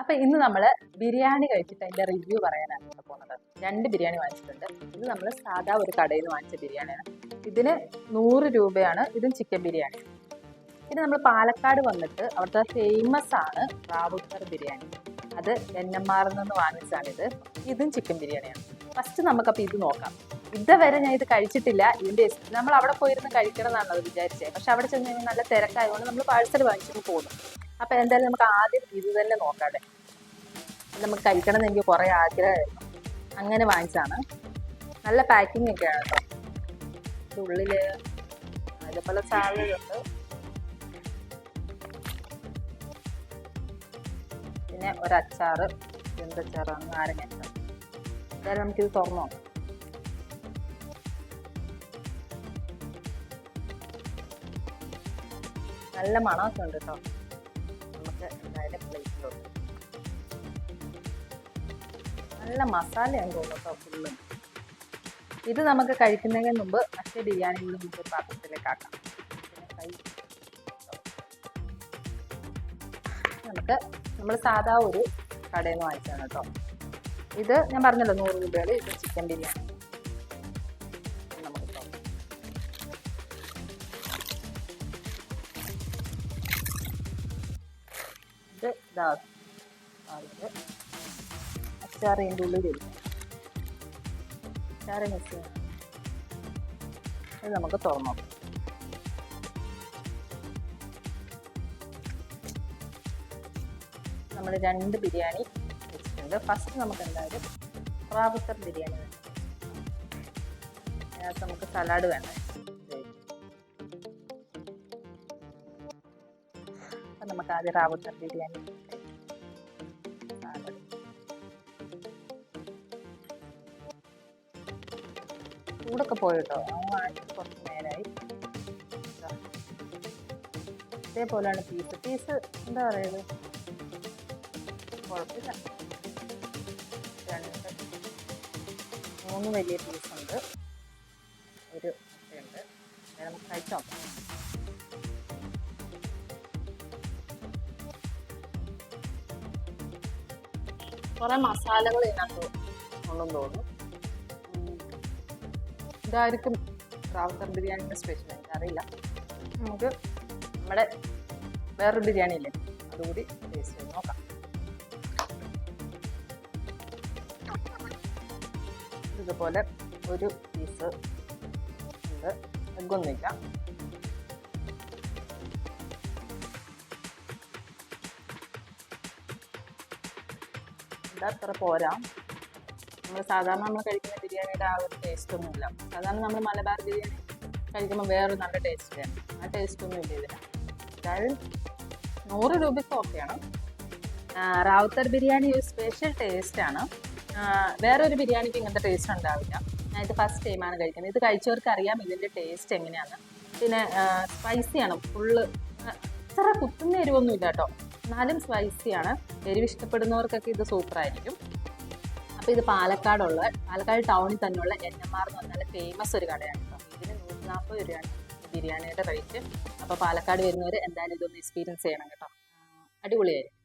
അപ്പൊ ഇന്ന് നമ്മൾ ബിരിയാണി കഴിച്ചിട്ട് അതിന്റെ റിവ്യൂ പറയാനാണ് ഇവിടെ പോകുന്നത്. രണ്ട് ബിരിയാണി വാങ്ങിച്ചിട്ടുണ്ട്. ഇത് നമ്മൾ സാധാ ഒരു കടയിൽ നിന്ന് വാങ്ങിച്ച ബിരിയാണിയാണ്. ഇതിന് നൂറ് രൂപയാണ് ഇതും ചിക്കൻ ബിരിയാണി. പിന്നെ നമ്മൾ പാലക്കാട് വന്നിട്ട് അവിടുത്തെ ഫേമസ് ആണ് റാവുത്തർ ബിരിയാണി. അത് എൻ നിന്ന് വാങ്ങിച്ചാണ് ഇത്. ഇതും ചിക്കൻ ബിരിയാണിയാണ്. ഫസ്റ്റ് നമുക്കപ്പോൾ ഇത് നോക്കാം. ഇതുവരെ ഞാൻ ഇത് കഴിച്ചിട്ടില്ല. ഇതിന്റെ നമ്മൾ അവിടെ പോയിരുന്ന് കഴിക്കണം എന്നാണ് അത് വിചാരിച്ചത്. പക്ഷെ അവിടെ ചെന്ന് കഴിഞ്ഞാൽ നല്ല തിരക്കായതുകൊണ്ട് നമ്മൾ പാഴ്സൽ വാങ്ങിച്ചിട്ട് പോകുന്നു. അപ്പൊ എന്തായാലും നമുക്ക് ആദ്യം ഇത് തന്നെ നോക്കാതെ നമുക്ക് കഴിക്കണം എനിക്ക് കുറെ ആഗ്രഹമായിരുന്നു. അങ്ങനെ വാങ്ങിച്ചാണ് നല്ല പാക്കിംഗ് ആണ് കേട്ടോ ഇത് ഉള്ളിൽ അതുപോലെ സാലഡുണ്ട് പിന്നെ ഒരച്ചാറ് എന്തച്ചാറാണ് നാരങ്ങ എന്തായാലും നമുക്കിത് തുറന്നു നല്ല മണമൊക്കെ ഉണ്ട് കേട്ടോ നമുക്ക് എന്തായാലും പ്ലേറ്റിലോട്ട് നല്ല മസാലയാണ് തോന്നുന്നു ഫുള്ളും ഇത് നമുക്ക് കഴിക്കുന്നതിന് മുമ്പ് മറ്റേ ബിരിയാണി കൂടി നമുക്ക് പാത്രത്തിലേക്ക് ആക്കാം. നമുക്ക് നമ്മൾ സാധാ ഒരു കടയിൽ നിന്ന് വാങ്ങിച്ചാണ് കേട്ടോ. ഇത് ഞാൻ പറഞ്ഞല്ലോ നൂറ് രൂപയുടെ ഇത് ചിക്കൻ ബിരിയാണി. ഇത് ഇതാ. അത് അച്ചാർ ഇതിന്റെ ഉള്ളിൽ ഇരിക്കും ചെയ്യണം ഇത് നമുക്ക് തുറന്നു നമ്മൾ രണ്ട് ബിരിയാണി വെച്ചിട്ടുണ്ട്. ഫസ്റ്റ് നമുക്ക് എന്തായാലും റാവുത്തർ ബിരിയാണി വേണം. അതിനകത്ത് നമുക്ക് സലാഡ് വേണം. നമുക്ക് ആദ്യം റാവുത്തർ ബിരിയാണി ചൂടൊക്കെ പോയിട്ടോ? കുറച്ച് നേരമായി ഇതാ. ഇതേപോലെയാണ് പീസ് പീസ് എന്താ പറയുന്നത് കുഴപ്പമില്ല. രണ്ട് മൂന്ന് വലിയ പീസുണ്ട് ഒരു ഉണ്ട് നമുക്ക് കഴിച്ചു? കുറെ മസാലകൾ ഇതിനകത്ത് തോന്നുന്നു. ഇതായിരിക്കും റാവുത്തർ ബിരിയാണിന്റെ സ്പെഷ്യൽ എനിക്കറിയില്ല. നമുക്ക് നമ്മുടെ വേറൊരു ബിരിയാണി ഇല്ലേ? അതുകൂടി ടേസ്റ്റ് ചെയ്ത് നോക്കാം. ഇതുപോലെ ഒരു പീസ് ഉണ്ട്. എഗ്ഗൊന്നുമില്ല. ഇതാ അത്ര പോരാ. നമ്മൾ സാധാരണ നമ്മൾ കഴിക്കുന്ന ബിരിയാണിയുടെ ആ ഒരു ടേസ്റ്റ് ഒന്നുമില്ല. സാധാരണ നമ്മൾ മലബാർ ബിരിയാണി കഴിക്കുമ്പോൾ വേറൊരു നല്ല ടേസ്റ്റാണ് ആ ടേസ്റ്റ് ഒന്നും ഇല്ല ഇതിന്. അതായത് നൂറ് രൂപയ്ക്ക് ഓക്കെയാണ് റാവുത്തർ ബിരിയാണി ഒരു സ്പെഷ്യൽ ടേസ്റ്റ് ആണ്. ആ, വേറൊരു ബിരിയാണിക്ക് ഇങ്ങനത്തെ ടേസ്റ്റ് ഉണ്ടാവില്ല. ഞാൻ ഇത് ഫസ്റ്റ് ടൈമാണ് കഴിക്കുന്നത്. ഇത് കഴിച്ചവർക്ക് അറിയാം ഇതിന്റെ ടേസ്റ്റ് എങ്ങനെയാണ് പിന്നെ സ്പൈസിയാണ് ഫുള്ള് ഇത്ര കുത്തുന്ന എരിവൊന്നും ഇല്ല കേട്ടോ. എന്നാലും സ്പൈസിയാണ് എരിവ് ഇഷ്ടപ്പെടുന്നവർക്കൊക്കെ ഇത് സൂപ്പറായിരിക്കും അപ്പോൾ ഇത് പാലക്കാടുള്ള പാലക്കാട് ടൗണിൽ തന്നെയുള്ള എൻ എം ആർ എന്ന് പറഞ്ഞാൽ ഫേമസ് ഒരു കടയാണ് ഇതിന് നൂറ്റി നാൽപ്പത് രൂപയാണ് ബിരിയാണിയുടെ റേറ്റ് അപ്പോൾ പാലക്കാട് വരുന്നവർ എന്തായാലും ഇതൊന്ന് എക്സ്പീരിയൻസ് ചെയ്യണം കേട്ടോ. അടിപൊളിയായിരിക്കും.